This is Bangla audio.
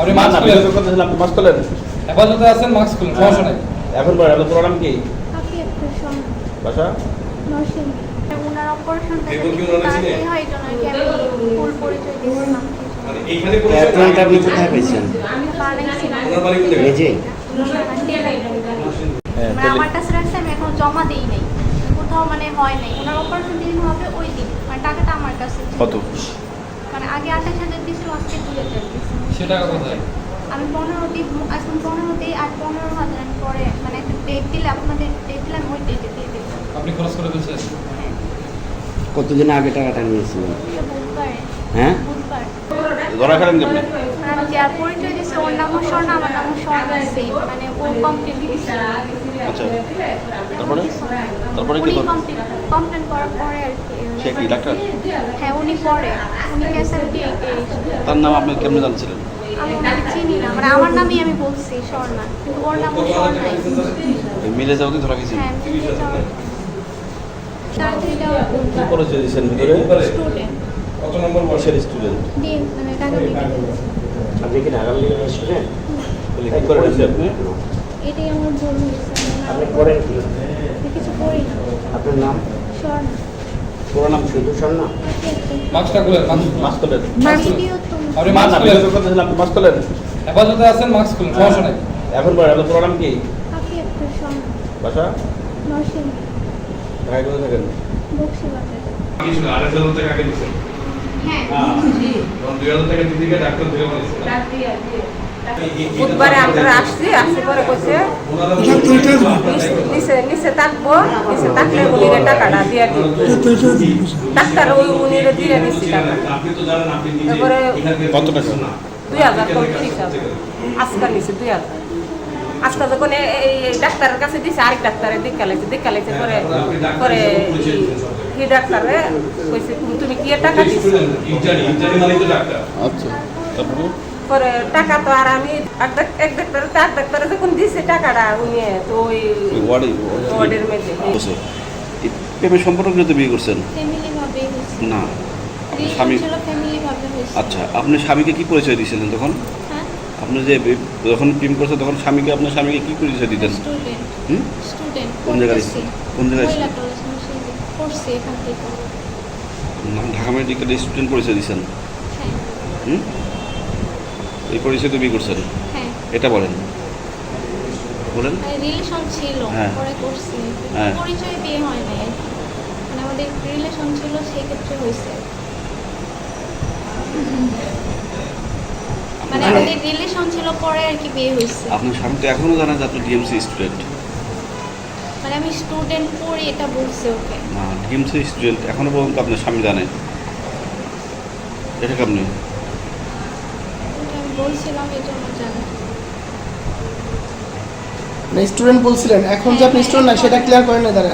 আপনি মাস্ক খুলেন। আপনি মাস্ক তোলেন হেফাজতে আছেন মাস্ক খুলেন সমস্যা নাই। এখন বলেন আপনার পুরো নাম কি? আপনি একটা সময় বাসা? হয় মানে আপনি কোথায় পেয়েছেন? হ্যাঁ, মানে আমার কাছে রাখছে আমি এখন জমা দেই নাই। কোথাও মানে হয় নাই। ওনার অপারেশন দিন হবে ওই দিন। মানে টাকাটা আমার কাছে। কত? মানে আগে আঠাশ হাজার দিয়েছিল আজকে দুই হাজার দিয়েছিল সেটা কোথায়? আমি পনেরো দিই এখন পনেরো দিই আর পনেরো হাজার আমি পরে মানে একটা ডেট দিলে আপনাদের ডেট দিলে আমি ওই ডেটে দিয়ে দেবো। আপনি খরচ করে দিয়েছেন হ্যাঁ। কতদিন আগে টাকাটা নিয়েছিলেন? হ্যাঁ? ধরা খেলেন কেমনি? আর যার পরিচয় দিয়েছে ওর নামও স্বর্ণা আমার নামও স্বর্ণা সেম মানে ও কমপ্লেন দিয়েছে আচ্ছা তারপরে? তারপরে কি কমপ্লেন কমপ্লেন করার পরে আর কি সে কি ডাক্তার? হ্যাঁ উনি পরে উনি ক্যান্সার দিয়ে তার নাম আপনি কেমনে জানছিলেন? আমি চিনি না মানে আমার নামই আমি বলছি স্বর্ণা কিন্তু ওর নামও স্বর্ণাই। মিলে যাওয়াতে ধরা গেছেন হ্যাঁ আমি চিনি কি পরিচয় দিয়েছেন ভিতরে? স্টুডেন্ট কত নম্বর বর্ষে কিসের স্টুডেন্ট মানে আপনি কি ঢাকা মেডিকেল স্টুডেন্ট কি করে রয়েছে আপনি? এটাই আমার ভুল আপনি করেন কি? কিছু করি না। আপনার নাম? স্বর্ণা। পুরো নাম শুধু না মাস্কটা খুলেন মাস্ক আপনি মাস্ক খুলেন আপনি মাস্ক তোলেন হেফাজতে আছেন মাস্ক খুলেন সমস্যা নাই। এখন বলেন আপনার পুরো নাম কি? বাসা? ঢাকায় কোথায় থাকেন? হ্যাঁ হাজার টাকা বুধবারে আমরা আসছি আসছি পরে কইছে নিচে নিচে থাকব নিচে থাকলে উনিরে টাকাটা দিয়ে দিই ডাক্তার ওই উনিরে দিয়ে দিচ্ছি টাকা। তারপরে কত টাকা? দুই হাজার পঁয়ত্রিশ হাজার। আজকাল নিচে দুই হাজার। আজকাল যখন এই ডাক্তারের কাছে দিছে আরেক ডাক্তারে দেখা লাগছে দেখা লাগছে পরে পরে কি ডাক্তারে কইছে তুমি- কি টাকা দিচ্ছ আচ্ছা পরে টাকা তো আর আমি এক ডাক- এক ডাক্তারে তো এক ডাক্তারে যখন দিছে টাকাটা উনি তো ওই ওয়ার্ডের মধ্যে। এই প্রেমের সম্পর্ক তো বিয়ে করছেন? ফ্যামিলি ভাবে হয়েছে। না স্বামী আচ্ছা আপনি স্বামীকে কি পরিচয় দিয়েছিলেন তখন? আপনি যে যখন প্রেম করছে তখন স্বামীকে আপনার স্বামীকে কি পরিচয় দিতেন? কোন জায়গায় কোন ঢাকা মেডিকেল স্টুডেন্ট পরিচয় দিয়েছেন হ্যাঁ। হুম? এই পরিচয় তো বিয়ে করছেন? হ্যাঁ। এটা বলেন। বলেন। মানে রিলেশন ছিল হ্যাঁ। পরে করছি। পরিচয় বিয়ে হয় নাই। মানে আমাদের রিলেশন ছিল সেই ক্ষেত্রে হয়েছে। মানে আমাদের রিলেশন ছিল পরে আর কি বিয়ে হয়েছে। আপনার স্বামী তো এখনও জানেন যে আপনি ডিএমসি স্টুডেন্ট মানে আমি স্টুডেন্ট পড়ি এটা বলছে ওকে। না ডিএমসি স্টুডেন্ট এখনও পর্যন্ত আপনার স্বামী জানে। এটা কেমনি? বলছিলাম এই জন্য জানি। স্টুডেন্ট বলছিলেন এখন যে আপনি স্টুডেন্ট না সেটা ক্লিয়ার করেন না তারা